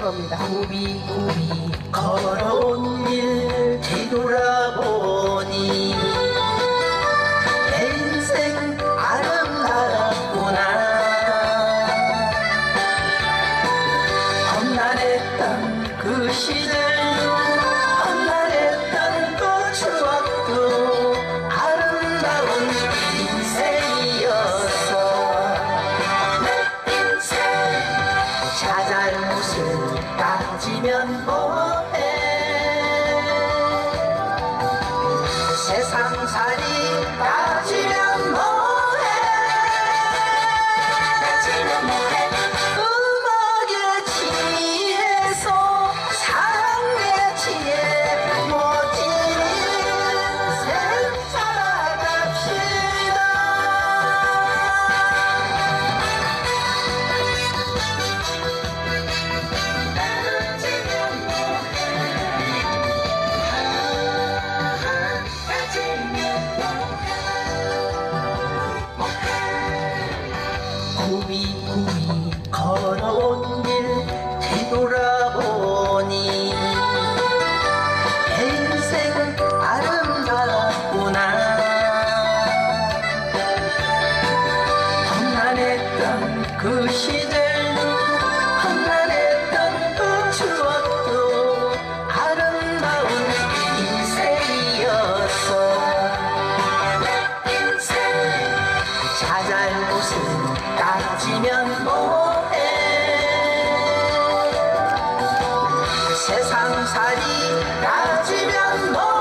구비구비. 걸어온 길 뒤돌아보니 내 인생 아름답구나. 험난했던 그 시절 지면 뭐해? 세상살이 따지면 구비구비 걸어온 길 뒤돌아보니 내 인생 아름답구나. 험난했던 그 시절 지면 뭐해? 세상살이 따지면 뭐해